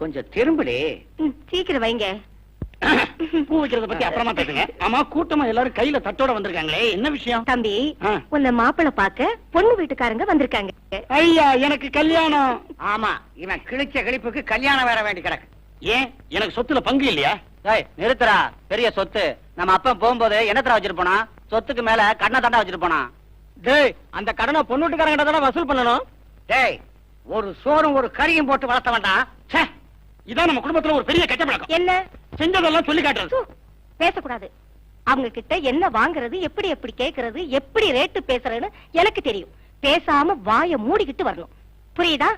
கொஞ்சம் திரும்புடே. சீக்கிரம் வைங்க. பூ வைக்கிறத பத்தி அப்புறமா பேசுங்க. ஆமா கூட்டமா எல்லாரும் கையில தட்டோட வந்திருக்காங்களே. என்ன விஷயம்? தம்பி. உன்னை மாப்பிளை பார்க்க பொண்ணு வீட்டுக்காரங்க வந்திருக்காங்க. ஐயா எனக்கு கல்யாணம். ஆமா இவன் கிழிச்ச கிழிப்புக்கு கல்யாணம் வேற வேண்டி கிடக்கு. ஏன்? எனக்கு சொத்துல பங்கு இல்லையா? நிறுத்துறா பெரிய சொத்து. நம்ம அப்பா போகும்போது என்னத்தரா வச்சிட்டு போனா? சொத்துக்கு மேல கண்ணை தண்டா வச்சிட்டு போனா? டேய் அந்த கடனை பொண்ணு வீட்டுக்காரங்கிட்ட தானே வசூல் பண்ணணும்? டேய் ஒரு சோறும் ஒரு கறியும் போட்டு வளர்த்த வேண்டாம் ச்சே, இதான் நம்ம குடும்பத்துல ஒரு பெரிய கெட்ட பழக்கம். என்ன? செஞ்சதெல்லாம் சொல்லி காட்டுறது. பேசக்கூடாது. அவங்க கிட்ட என்ன வாங்குறது எப்படி எப்படி கேக்குறது எப்படி ரேட்டு பேசுறதுன்னு எனக்கு தெரியும். பேசாம வாய மூடிக்கிட்டு வரணும். புரியுதா?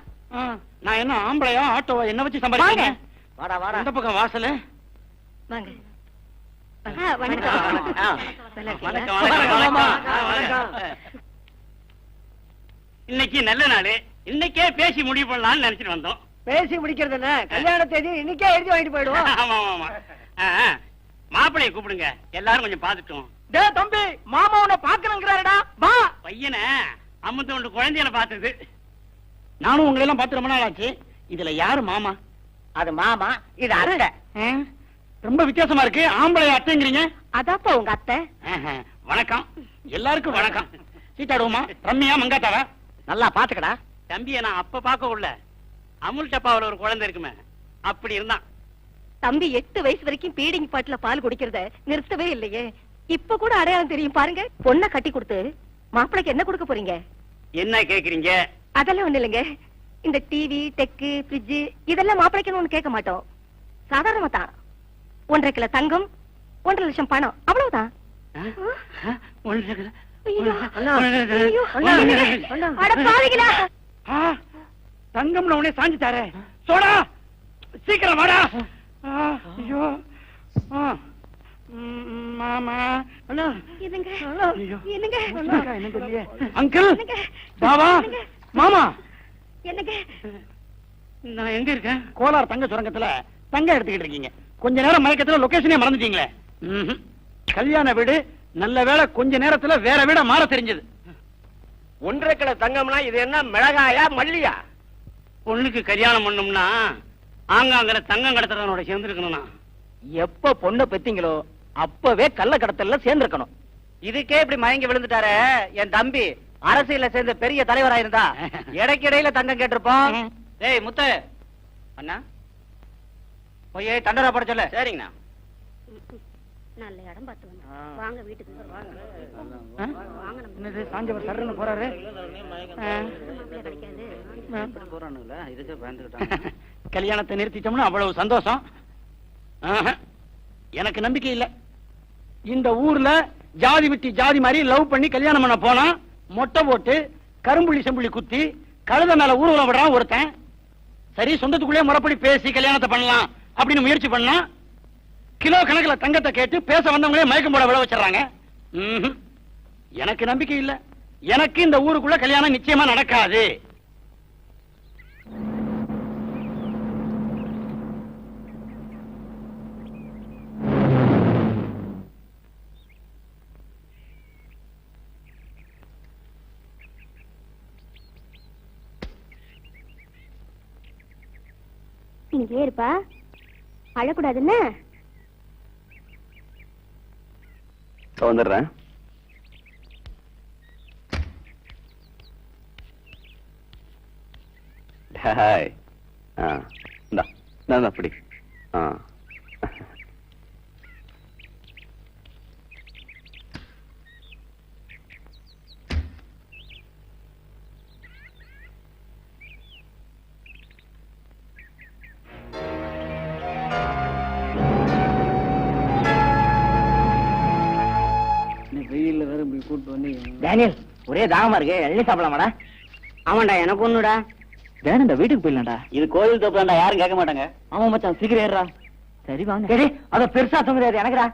நான் என்ன ஆம்பளையா ஆட்டோவா என்ன வச்சு சம்பாதிக்கிறேன். வாடா வாடா. அந்த பக்கம் வாசலு. வாங்க. இன்னைக்கு நல்ல நாள். இன்னைக்கே பேசி முடிவு பண்ணலாம்னு நினைச்சிட்டு வந்தோம். பேசி முடிக்கிறது என்ன? கல்யாண தேதி இன்னைக்கே எழுதி வாங்கிட்டு போயிடுவோம். ஆமா ஆமா. மாப்பிள்ளைய கூப்பிடுங்க. எல்லாரும் கொஞ்சம் பாத்துட்டோம் டே தம்பி மாமா உன்னை பாக்கணுங்கிறாருடா வா. பையனை அம்மத்த ஒன்று குழந்தையனை பார்த்தது. நானும் உங்களை எல்லாம் பார்த்து ரொம்ப நாள் ஆச்சு இதுல யாரு மாமா? அது மாமா இது ஆ? ரொம்ப வித்தியாசமா இருக்கு. ஆம்பளை அத்தைங்கிறீங்க. அதாப்பா உங்க அத்தை. வணக்கம். எல்லாருக்கும் வணக்கம். சீட்டாடுவோமா ரம்யா மங்காத்தாவா? நல்லா பாத்துக்கடா தம்பியை நான் அப்ப பார்க்க உள்ள. அமுல் டப்பாவுல ஒரு குழந்தை இருக்குமே. அப்படி இருந்தான் தம்பி எட்டு வயசு வரைக்கும் பீடிங் பாட்டுல பால் குடிக்கிறத நிறுத்தவே இல்லையே. இப்ப கூட அடையாளம் தெரியும். பாருங்க பொண்ணை கட்டி கொடுத்து. மாப்பிளைக்கு என்ன கொடுக்க போறீங்க? என்ன கேக்குறீங்க? அதெல்லாம் ஒண்ணு இல்லைங்க. இந்த டிவி டெக்கு ஃப்ரிட்ஜ் இதெல்லாம் மாப்பிளைக்குன்னு ஒண்ணு கேட்க மாட்டோம். சாதாரணமா தான். ஒன்றரை கிலோ தங்கம் ஒன்றரை லட்சம் பணம். அவ்வளவுதான். ஆ? ஆ? தங்கம்ல உடனே சாஞ்சிட்டாரே சோடா சீக்கிரம் வாடா ஆ, ஐயோ ஆ. ம், மாமா அண்ணா என்னங்க? ஐயோ. என்னங்க? அக்கா, என்ன தெரியலையே. அங்கிள் என்னங்க? பாவா என்னங்க? மாமா என்னங்க? நான் எங்க இருக்கேன் கோலார் தங்க சுரங்கத்துல தங்க எடுத்துக்கிட்டு இருக்கீங்க கொஞ்ச நேரம் மயக்கத்துல லொகேஷனே மறந்துட்டீங்களே. கல்யாண வீடு நல்ல வேளை கொஞ்ச நேரத்துல வேற வீட மாற தெரிஞ்சது ஒன்றரை கிலோ தங்கம்னா இது என்ன மிளகாயா மல்லியா பொண்ணுக்கு கல்யாணம் பண்ணோம்னா ஆங்காங்கிற தங்கம் கடத்துறவனோட சேர்ந்துருக்கணும்னா. எப்ப பொண்ணை பெத்தீங்களோ அப்பவே கள்ள கடத்தல்ல சேர்ந்திருக்கணும். இதுக்கே இப்படி மயங்கி விழுந்துட்டாரே என் தம்பி. அரசியல்ல சேர்ந்த பெரிய தலைவரா இருந்தா இடைக்கிடையில தங்கம் கேட்டிருப்போம். டேய் முத்து. அண்ணா. போய் தண்டரா போட சொல்லு. சரிங்கண்ணா. நல்ல இடம் பார்த்து. வாங்க வீட்டுக்கு வாங்க. என்னது சாஞ்சவர் சர்றன்னு போறாரு. இதுக்கு பயந்துக்கிட்டாங்க கல்யாணத்தை நிறுத்திட்டோம்னா அவ்வளவு சந்தோஷம். எனக்கு நம்பிக்கை இல்ல. இந்த ஊர்ல ஜாதி விட்டு ஜாதி மாதிரி லவ் பண்ணி கல்யாணம் பண்ண போனா மொட்டை போட்டு கரும்புள்ளி செம்புள்ளி குத்தி கழுத மேல ஊர்வலம் விடுறான் ஒருத்தன். சரி சொந்தத்துக்குள்ளே முறைப்படி பேசி கல்யாணத்தை பண்ணலாம் அப்படின்னு முயற்சி பண்ணா கிலோ கணக்குல தங்கத்தை கேட்டு பேச வந்தவங்களே மயக்கம் போட விழ வச்சிடறாங்க. எனக்கு நம்பிக்கை இல்ல. எனக்கு இந்த ஊருக்குள்ள கல்யாணம் நிச்சயமா நடக்காது. இங்கே இருப்பா. அழக்கூடாதுன்னு. வந்துடுறேன் ஹாய் ஆ இந்தா நான் அப்படி ஆ. டேனியல் ஒரே தாகமா இருக்கு எள்ளி சாப்பிடலாமாடா? ஆமாண்டா எனக்கு ஒண்ணுடா. வேணும் இந்த வீட்டுக்கு போயிடலாம்டா. இது கோயில் தோப்புதான்டா யாரும் கேட்க மாட்டாங்க. ஆமா மச்சான் சீக்கிரம் ஏறா சரி வாங்க. சரி அத பெருசா சொல்லுறாரு எனக்குடா.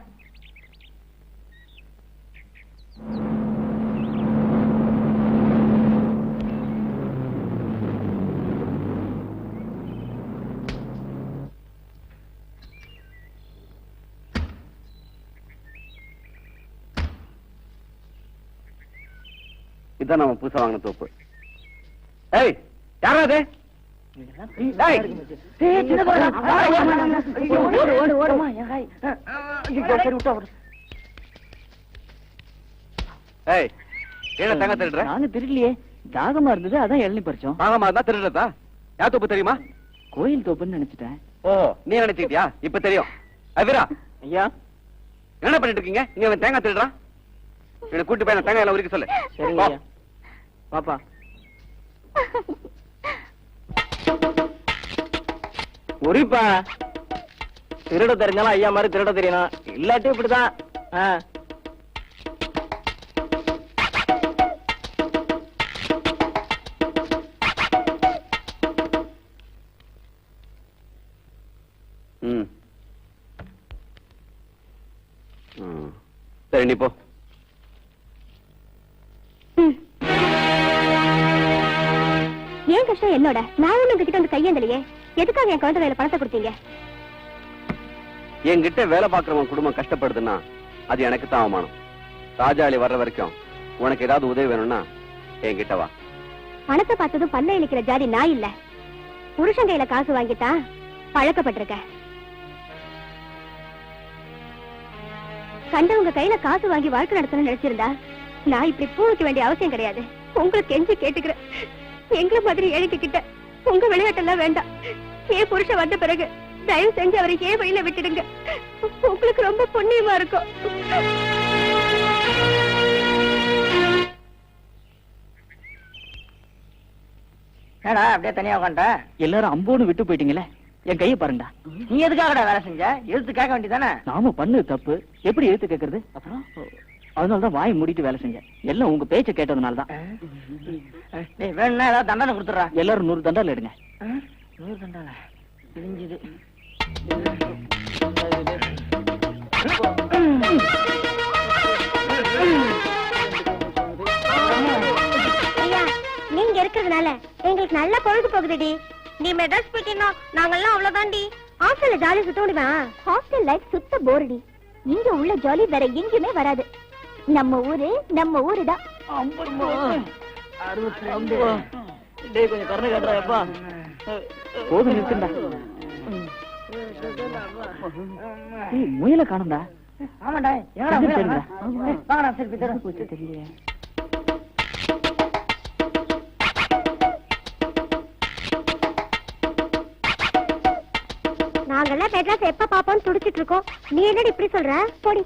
இதான் நம்ம புதுசா வாங்கின தோப்பு. ஏய் யாரா அது ஏய், ஏய் ஏன் தங்க திருடுற. நாங்க திருடலையே. தாகமா இருந்தது அதான் இளநீ பறிச்சோம். தாகமா இருந்தா திருடுறதா? யார் தோப்பு தெரியுமா? கோயில் தோப்புன்னு நினைச்சிட்டேன். ஓ நீ நினைச்சுக்கிட்டியா இப்ப தெரியும். அவிரா ஐயா. என்ன பண்ணிட்டு இருக்கீங்க? இங்க அவன் தேங்காய் திருடுறான்? என்ன கூட்டு போய் தேங்காய் எல்லாம் உரிக்க சொல்லு. ஐயா. பாப்பா உரிப்பா திருட தெரிஞ்சாலும் ஐயா மாதிரி திருட தெரியணும். இல்லாட்டி இப்படிதான். சரி நீ போ. ஏன் கஷ்டம் என்னோட? நான் உங்ககிட்ட வந்து கையேந்தலையே. எதுக்காக என் குழந்தை கையில பணத்தை கொடுத்தீங்க? என்கிட்ட வேலை பார்க்கறவன் குடும்பம் கஷ்டப்படுதுன்னா அது எனக்கு தான் அவமானம். ராஜாளி வர்ற வரைக்கும் உனக்கு ஏதாவது உதவி வேணும்னா என்கிட்ட வா. பணத்தை பார்த்ததும் பல்ல இழிக்கிற ஜாதி நான் இல்ல. புருஷன் கையில காசு வாங்கித்தான் பழக்கப்பட்டிருக்கேன் கண்டவங்க கையில காசு வாங்கி வாழ்க்கை நடத்தணும்னு நினைச்சிருந்தா நான் இப்படி பூ வைக்க வேண்டிய அவசியம் கிடையாது. உங்களுக்கு கெஞ்சி கேட்டுக்கிறேன். எங்களை மாதிரி ஏழைக்கிட்ட உங்க விளையாட்டெல்லாம் வேண்டாம். ஏன் புருஷன் வந்த பிறகு தயவு செஞ்சு அவரை ஏன் வழியில விட்டுடுங்க. உங்களுக்கு ரொம்ப புண்ணியமா இருக்கும். என்னடா அப்படியே தனியா உட்காந்துட்ட எல்லாரும் அம்போன்னு விட்டு போயிட்டீங்களே. என் கையை பாருங்கடா. நீ எதுக்காகடா வேலை செஞ்ச? எழுத்து கேட்க வேண்டியதானே? நாம பண்ணது தப்பு. எப்படி எழுத்து கேக்குறது? அப்புறம்? அதனாலதான் வாய் மூடிட்டு வேலை செஞ்சேன். எல்லாம் உங்க பேச்ச கேட்டதுனால தான் நீ வேணும்னா ஏதாவது தண்டனை கொடுத்துறா எல்லாரும் நூறு தண்டால எடுங்க. நூறு தண்டால இழிஞ்சுது நீங்க இருக்கிறதுனால எங்களுக்கு நல்ல பொழுது போகுதுடி. நீ மெட்ராஸ் போயிட்டீங்கன்னா நாங்கெல்லாம் அவ்வளவுதான்டி. ஹாஸ்டல்ல ஜாலி சுத்த முடியுமா? ஹாஸ்டல் லைஃப் சுத்த போரடி இங்க உள்ள ஜாலி வேற எங்கேயுமே வராது. நம்ம ஊரு நம்ம ஊரு தான் டேய் கொஞ்சம் கருணை போதும் நிறுத்துண்டா முயல காணும்டா. ஆமாடா எங்கடா வாங்கடா சரி போச்சு தெரியலையே நாங்கெல்லாம் மெட்ராஸ் எப்ப பாப்போம்னு துடிச்சிட்டு இருக்கோம். நீ என்னடி இப்படி சொல்ற? போடி.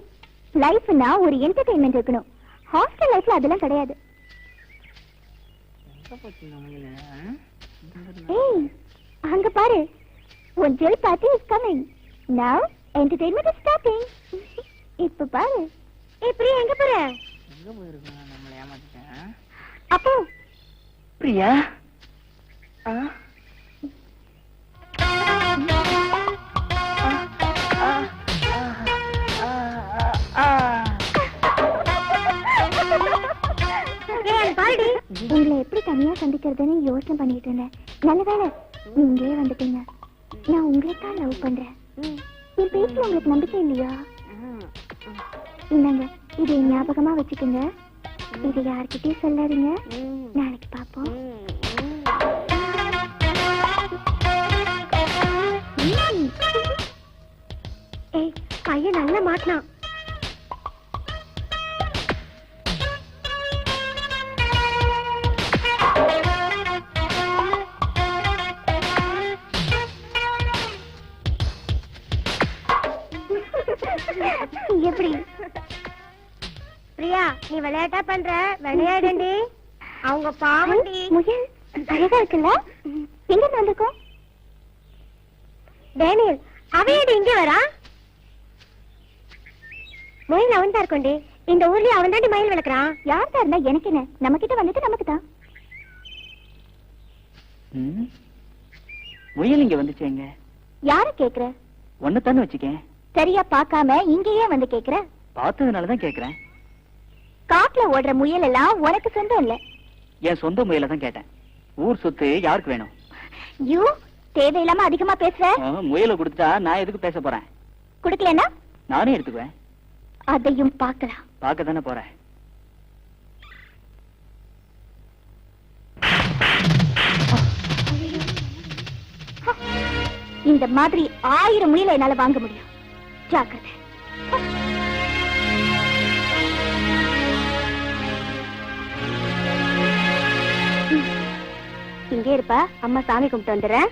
லைஃப்னா ஒரு என்டர்டைன்மெண்ட் இருக்கணும். ஹாஸ்டல் லைஃப்ல அதெல்லாம் கிடையாது. ஏய் அங்க பாரு. உன் gel party is coming now entertainment is starting இப்ப பாரு. ஏய் பிரியா எங்க போற? அப்போ. பிரியா? பாருடி தனியா யோசனை பண்ணிட்டு இருந்தேன். நல்ல வேலை நீங்களே வந்துட்டீங்க. நான் உங்களை தான் லவ் பண்றேன். என் பேச்சுல உங்களுக்கு நம்பிக்கை இல்லையா? இந்தாங்க இதை ஞாபகமா வச்சுக்கோங்க. இதை யார்கிட்டயும் சொல்லாதீங்க. நாளைக்கு பாப்போம் ஏய் பையன் நல்லா மாட்டினான். விளையாட்டா பண்ற? விளையாடுண்டி அவங்க பாவண்டி முயல் அழகா இருக்குல்ல? எங்க வந்திருக்கோம்? டேனியல் அவையடி இங்க வரா. முயல் அவன் தான் இருக்கோண்டி இந்த ஊர்லயே அவன் தாண்டி மயில் வளர்க்குறான். யார் தான் இருந்தா எனக்கு என்ன? நம்ம கிட்ட வந்துட்டு நமக்கு தான். முயல் இங்க வந்துச்சு எங்க? யார கேக்குற? ஒன்னத்தானே வச்சுக்கேன். சரியா பார்க்காம இங்கேயே வந்து கேக்குற? பார்த்ததுனாலதான் கேக்குறேன். காட்டுல ஓடுற முயல் எல்லாம் உனக்கு சொந்தம் இல்ல. என் சொந்த முயல தான் கேட்டேன். ஊர் சொத்து யாருக்கு வேணும்? யூ தேவையில்லாம அதிகமா பேசுற? முயல கொடுத்தா நான் எதுக்கு பேச போறேன்? குடுக்கலன்னா? நானே எடுத்துக்குவேன். அதையும் பார்க்கலாம். பார்க்க தானே போறேன். இந்த மாதிரி ஆயிரம் முயல என்னால வாங்க முடியும். ஜாக்கிரதை. இங்கே இருப்பா அம்மா சாமி கும்பிட்டு வந்துடுறேன்.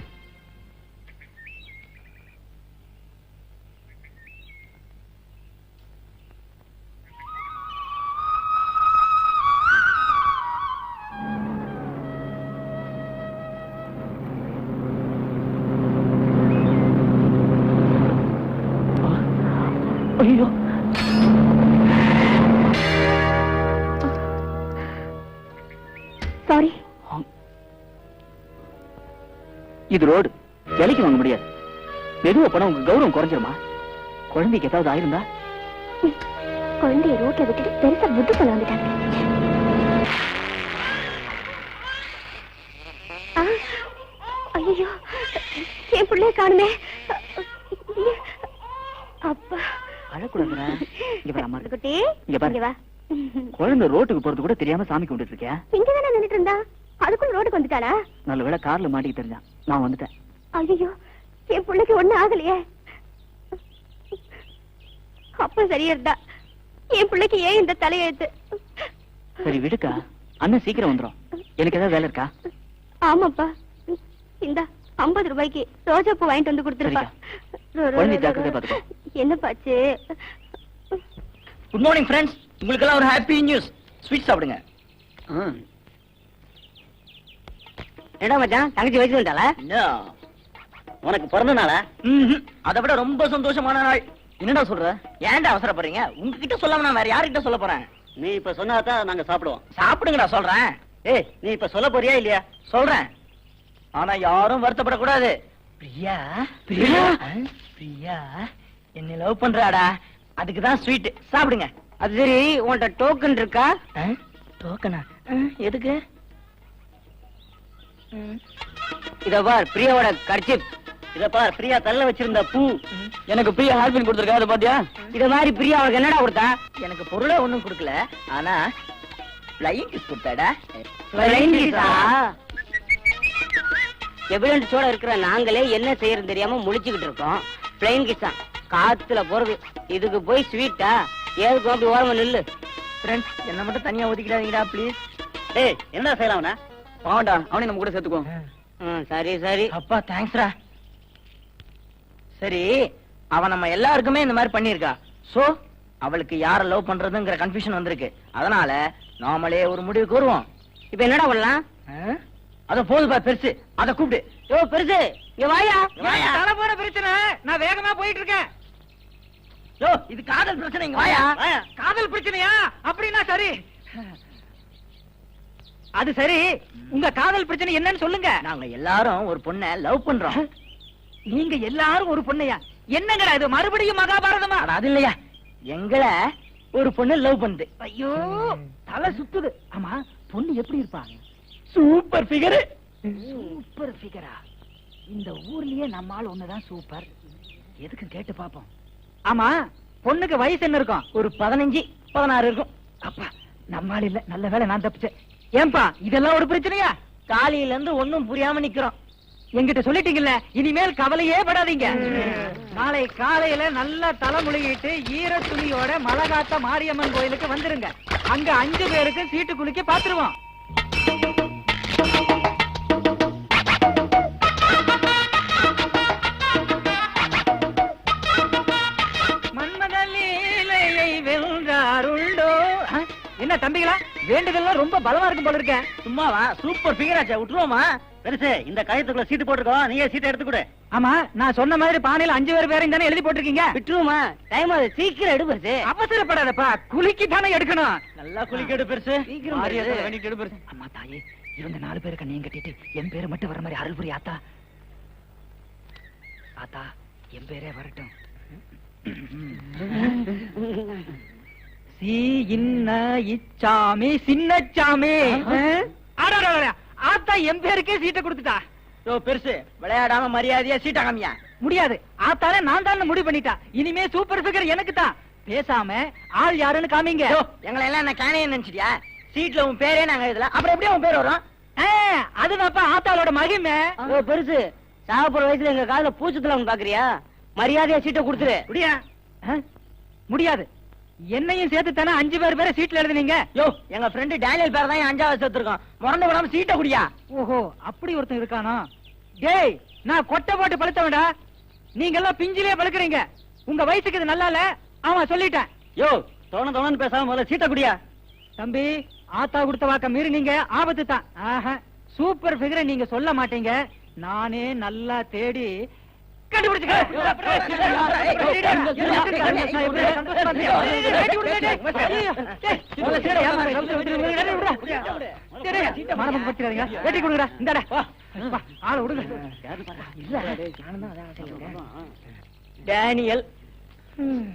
இது ரோடு. விலைக்கு வாங்க முடியாது. மெதுவா போனா உங்க கௌரவம் குறைஞ்சிருமா? குழந்தைக்கு ஏதாவது ஆயிருந்தா? குழந்தைய ரோட்ல விட்டுட்டு பெருசா புத்தி சொல்ல வந்துட்டாங்க ஐயோ என் பிள்ளைய காணுமே. அப்பா. அழக்கூடாதுடா. இங்க பாரு அம்மா. குட்டி இங்க பாரு. இங்க குழந்தை ரோட்டுக்கு போறது கூட தெரியாம சாமி கும்பிட்டு இருக்கியா? இங்கதானே நின்னுட்டு இருந்தா? அதுக்குள்ள ரோடுக்கு வந்துட்டாளா? நல்ல வேளை கார்ல மாட்டிக்கிட்டு தெரிஞ்சான் நான் வந்துட்டேன். ஐயோ என் பிள்ளைக்கு ஒண்ணு ஆகலையே. அப்ப சரியா இருந்தா என் பிள்ளைக்கு ஏன் இந்த தலையெழுத்து? சரி விடுக்கா. அண்ணன் சீக்கிரம் வந்துரும். எனக்கு ஏதாவது வேலை இருக்கா? ஆமாப்பா. இந்த ஐம்பது ரூபாய்க்கு ரோஜா பூ வாங்கிட்டு வந்து கொடுத்துருப்பா. என்ன பாச்சு குட் மார்னிங் ஃப்ரெண்ட்ஸ் உங்களுக்கு எல்லாம் ஒரு ஹாப்பி நியூஸ் ஸ்வீட் சாப்பிடுங்க. என்னடா மச்சான் தங்கச்சி வயசு வந்தாளா உனக்கு பிறந்த நாளா? அதை விட ரொம்ப சந்தோஷமான நாள். என்னடா சொல்ற? ஏன்டா அவசரப்படுறீங்க? உங்ககிட்ட சொல்லாம நான் வேற யார்கிட்ட சொல்ல போறேன்? நீ இப்ப சொன்னாதான் நாங்க சாப்பிடுவோம். சாப்பிடுங்கடா சொல்றேன். ஏய் நீ இப்ப சொல்ல போறியா இல்லையா? சொல்றேன். ஆனா யாரும் வருத்தப்படக்கூடாது. பிரியா? பிரியா? பிரியா என்ன லவ் பண்றாடா. அதுக்கு தான் ஸ்வீட் சாப்பிடுங்க. அது சரி உன்கிட்ட டோக்கன் இருக்கா? டோக்கனா எதுக்கு? இத பார் பிரியாவோட கர்ச்சிப். இத பார் பிரியா தள்ள வச்சிருந்த பூ. எனக்கு பிரியா ஹால்பின் கொடுத்துருக்கா அதை பாத்தியா? இத மாதிரி பிரியா அவளுக்கு என்னடா கொடுத்தா? எனக்கு பொருளே ஒண்ணும் கொடுக்கல. ஆனா ஃப்ளையிங் கிஸ் கொடுத்தாடா. எவிடன்ஸ் சோட இருக்கிற நாங்களே என்ன செய்யறது தெரியாம முழிச்சுக்கிட்டு இருக்கோம். பிளைன் கிஸ் தான் காத்துல போறது. இதுக்கு போய் ஸ்வீட்டா ஏதுக்கும் அப்படி ஓரமா நில்லு? ஃப்ரெண்ட்ஸ் என்ன மட்டும் தனியா ஒதுக்கிடாதீங்கடா ப்ளீஸ் ஏய் என்ன செய்யலாம் அவன? பாவண்டா அவனையும் நம்ம கூட சேர்த்துக்கோ. ம், சரி சரி. அப்பா தேங்க்ஸ்ரா சரி அவ நம்ம எல்லாருக்குமே இந்த மாதிரி பண்ணிருக்கா சோ அவளுக்கு யார லவ் பண்றதுங்கிற கன்ஃபியூஷன் வந்திருக்கு. அதனால நாமளே ஒரு முடிவுக்கு வருவோம். இப்ப என்னடா பண்ணலாம்? அத போதுப்பா பெருசு. அத கூப்பிடு. யோ பெருசு இங்க வாயா. போற பிரச்சனை. நான் வேகமா போயிட்டு இருக்கேன் யோ இது காதல் பிரச்சனை இங்க வாயா. காதல் பிரச்சனையா? அப்படின்னா சரி. அது சரி. உங்க காதல் பிரச்சனை என்னன்னு சொல்லுங்க. நாங்க எல்லாரும் ஒரு பொண்ண லவ் பண்றோம். நீங்க எல்லாரும் ஒரு பொண்ணையா? என்னங்கடா இது? மறுபடியும் மகாபாரதமா? அது இல்லையா? எங்களை ஒரு பொண்ணு லவ் பண்ணுது. ஐயோ தலை சுத்துது. ஆமா பொண்ணு எப்படி இருப்பாங்க சூப்பர் ஃபிகர் சூப்பர் ஃபிகரா இந்த ஊர்லயே நம்ம ஆள் ஒண்ணுதான் சூப்பர் எதுக்கு கேட்டு பாப்போம் ஆமா பொண்ணுக்கு வயசு என்ன இருக்கும்? ஒரு பதினஞ்சு பதினாறு இருக்கும். அப்பா நம்ம ஆள் இல்ல. நல்ல வேளை நான் தப்பிச்சேன். ஏன்பா இதெல்லாம் ஒரு பிரச்சனையா? காலையில இருந்து ஒண்ணும் புரியாம நிக்கிறோம். என்கிட்ட சொல்லிட்டீங்கல்ல இனிமேல் கவலையே படாதீங்க. நாளை காலையில நல்லா தலைமுழுகிட்டு ஈர துணியோட மலகாத்த மாரியம்மன் கோயிலுக்கு வந்துருங்க. அங்க அஞ்சு பேருக்கு சீட்டு குலுக்கி பாத்துருவோம். மன்மத லீலையை வென்றாருண்டோ என்ன தம்பிகளா? வேண்டுதல்லாம் ரொம்ப பலமா இருக்கும் போல இருக்கேன். சும்மாவா? சூப்பர் ஃபிகர் ஆச்சா விட்டுருவோமா பெருசு இந்த கயத்துக்குள்ள சீட்டு போட்டிருக்கோம் நீயே சீட்டை எடுத்து கொடு. ஆமா நான் சொன்ன மாதிரி பானையில அஞ்சு பேர் பேரையும் தானே எழுதி போட்டிருக்கீங்க? விட்டுருமா டைம் அது சீக்கிரம் எடு பெருசு. அவசரப்படாதப்பா. குலுக்கி தானே எடுக்கணும். நல்லா குளிக்கடு பெருசு. சீக்கிரம் பெருசு. எடு அம்மா தாயே இவங்க நாலு பேரு கண்ணையும் கட்டிட்டு என் பேரு மட்டும் வர மாதிரி அருள் புரி ஆத்தா. ஆத்தா என் பேரே வரட்டும். சி இன்ன இச்சாமி சின்னச்சாமி. ஆத்தா என் பேருக்கே சீட்டை கொடுத்துட்டா. யோ பெருசு. விளையாடாம மரியாதையா சீட்டா காமியா? முடியாது. ஆத்தாலே நான் தான் முடிவு பண்ணிட்டா. இனிமே சூப்பர் ஃபிகர் எனக்கு தான் பேசாம ஆள் யாருன்னு காமிங்க. எங்களை எல்லாம் என்ன கேனையே நினைச்சிட்டியா? சீட்ல உன் பேரே நாங்க இதுல அப்புறம் எப்படியும் உன் பேர் வரும்? ஆ, அதுதான்ப்பா ஆத்தாளோட மகிமை. ஓ பெருசு. சாப்பிடுற வயசுல எங்க காதுல பூச்சத்துல பாக்குறியா? மரியாதையா சீட்டை கொடுத்துரு. முடியா? முடியாது. என்னையும் சேர்த்து தானே அஞ்சு பேர் பேரை சீட்ல எழுதுனீங்க? யோ எங்க ஃப்ரெண்டு டேனியல் பேர் தான் அஞ்சாவது சேர்த்திருக்கோம் முறந்து விடாம சீட்டை குடியா. ஓஹோ அப்படி ஒருத்தன் இருக்கானோ? டேய் நான் கொட்டை போட்டு பழுத்தவன்டா. நீங்க எல்லாம் பிஞ்சிலே பழுக்கிறீங்க. உங்க வயசுக்கு இது நல்லா இல்ல. ஆமா சொல்லிட்டேன். யோ தோண தோணன்னு பேசாம முதல்ல சீட்டை குடியா. தம்பி ஆத்தா கொடுத்த வாக்க மீறி நீங்க ஆபத்து தான் ஆஹா சூப்பர் ஃபிகரை நீங்க சொல்ல மாட்டீங்க. நானே நல்லா தேடி வெட்டி கொடுங்கடா இந்தாடா வா, ஆளை விடுங்க டேனியல் ம்.